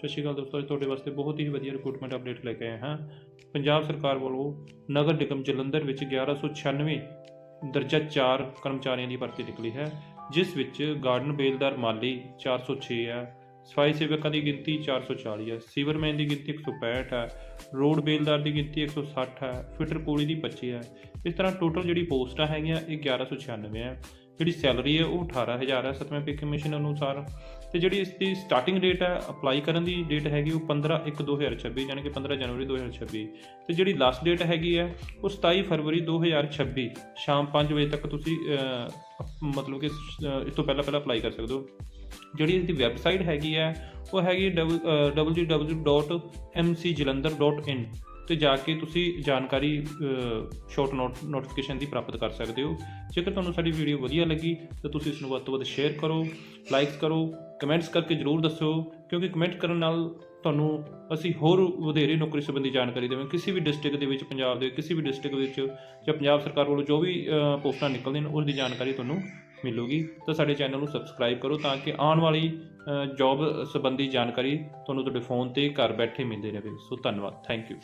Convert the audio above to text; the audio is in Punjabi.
ਸਤਿ ਸ਼੍ਰੀ ਅਕਾਲ ਦੋਸਤੋ, ਅੱਜ ਤੁਹਾਡੇ ਵਾਸਤੇ ਬਹੁਤ ਹੀ ਵਧੀਆ ਰਿਕਰੂਟਮੈਂਟ ਅਪਡੇਟ ਲੈ ਕੇ ਆਏ ਹਾਂ। ਪੰਜਾਬ ਸਰਕਾਰ ਵੱਲੋਂ ਨਗਰ ਨਿਗਮ ਜਲੰਧਰ ਵਿੱਚ 1196 ਦਰਜਾ 4 ਕਰਮਚਾਰੀਆਂ ਦੀ ਭਰਤੀ ਨਿਕਲੀ ਹੈ, ਜਿਸ ਵਿੱਚ ਗਾਰਡਨ ਬੇਲਦਾਰ ਮਾਲੀ 406 ਹੈ, ਸਫ਼ਾਈ ਸੇਵਕਾਂ ਦੀ ਗਿਣਤੀ 440 ਹੈ, ਸੀਵਰਮੈਨ ਦੀ ਗਿਣਤੀ 165 ਹੈ, ਰੋਡ ਬੇਲਦਾਰ ਦੀ ਗਿਣਤੀ 160 ਹੈ, ਫਿਟਰ ਕੋਲੀ ਦੀ 25 ਹੈ। ਇਸ ਤਰ੍ਹਾਂ ਟੋਟਲ ਜਿਹੜੀ ਪੋਸਟਾਂ ਹੈਗੀਆਂ, ਇਹ 1196 ਹੈ। ਜਿਹੜੀ ਸੈਲਰੀ ਹੈ ਉਹ 18000 ਹੈ, ਸਤਵੇਂ ਪੇ ਕਮਿਸ਼ਨ ਅਨੁਸਾਰ। ਤੇ ਜਿਹੜੀ ਇਸ ਦੀ ਸਟਾਰਟਿੰਗ ਡੇਟ ਹੈ ਅਪਲਾਈ ਕਰਨ ਦੀ ਡੇਟ ਹੈਗੀ ਉਹ 15 1 2026 ਯਾਨੀ ਕਿ 15 ਜਨਵਰੀ 2026 ਤੇ ਜਿਹੜੀ ਲਾਸਟ ਡੇਟ ਹੈਗੀ ਹੈ, ਉਹ 27 ਫਰਵਰੀ 2026 ਸ਼ਾਮ 5 ਵਜੇ ਤੱਕ ਤੁਸੀਂ ਮਤਲਬ ਕਿ ਇਸ ਤੋਂ ਪਹਿਲਾਂ ਪਹਿਲਾਂ ਅਪਲਾਈ ਕਰ ਸਕਦੇ ਹੋ। ਜਿਹੜੀ ਇਸ ਦੀ ਵੈਬਸਾਈਟ ਹੈਗੀ ਹੈ, ਉਹ ਹੈਗੀ www.mcjalandhar.in ਤੇ ਜਾ ਕੇ ਤੁਸੀਂ ਜਾਣਕਾਰੀ ਸ਼ਾਰਟ ਨੋਟ ਨੋਟੀਫਿਕੇਸ਼ਨ ਦੀ ਪ੍ਰਾਪਤ ਕਰ ਸਕਦੇ ਹੋ। ਜੇਕਰ ਤੁਹਾਨੂੰ ਸਾਡੀ ਵੀਡੀਓ ਵਧੀਆ ਲੱਗੀ, ਤਾਂ ਤੁਸੀਂ ਇਸ ਨੂੰ ਵੱਧ ਤੋਂ ਵੱਧ ਸ਼ੇਅਰ ਕਰੋ ਲਾਈਕਸ ਕਰੋ ਕਮੈਂਟਸ ਕਰਕੇ ਜਰੂਰ ਦੱਸੋ, ਕਿਉਂਕਿ ਕਮੈਂਟ ਕਰਨ ਨਾਲ ਤੁਹਾਨੂੰ ਅਸੀਂ ਹੋਰ ਵਧੇਰੇ ਨੌਕਰੀ ਸੰਬੰਧੀ ਜਾਣਕਾਰੀ ਦੇਵਾਂਗੇ। ਕਿਸੇ ਵੀ ਡਿਸਟ੍ਰਿਕਟ ਦੇ ਵਿੱਚ, ਪੰਜਾਬ ਦੇ ਕਿਸੇ ਵੀ ਡਿਸਟ੍ਰਿਕਟ ਵਿੱਚ ਜਾਂ ਪੰਜਾਬ ਸਰਕਾਰ ਵੱਲੋਂ ਜੋ ਵੀ ਪੋਸਟਾਂ ਨਿਕਲਦੀਆਂ ਉਸ ਦੀ ਜਾਣਕਾਰੀ ਤੁਹਾਨੂੰ ਮਿਲੂਗੀ। ਤਾਂ ਸਾਡੇ ਚੈਨਲ ਨੂੰ ਸਬਸਕ੍ਰਾਈਬ ਕਰੋ ਤਾਂ ਕਿ ਆਉਣ ਵਾਲੀ ਜੌਬ ਸੰਬੰਧੀ ਜਾਣਕਾਰੀ ਤੁਹਾਨੂੰ ਤੁਹਾਡੇ ਫੋਨ ਤੇ ਘਰ ਬੈਠੇ ਮਿਲਦੀ ਰਹੇ। ਸੋ ਧੰਨਵਾਦ। Thank you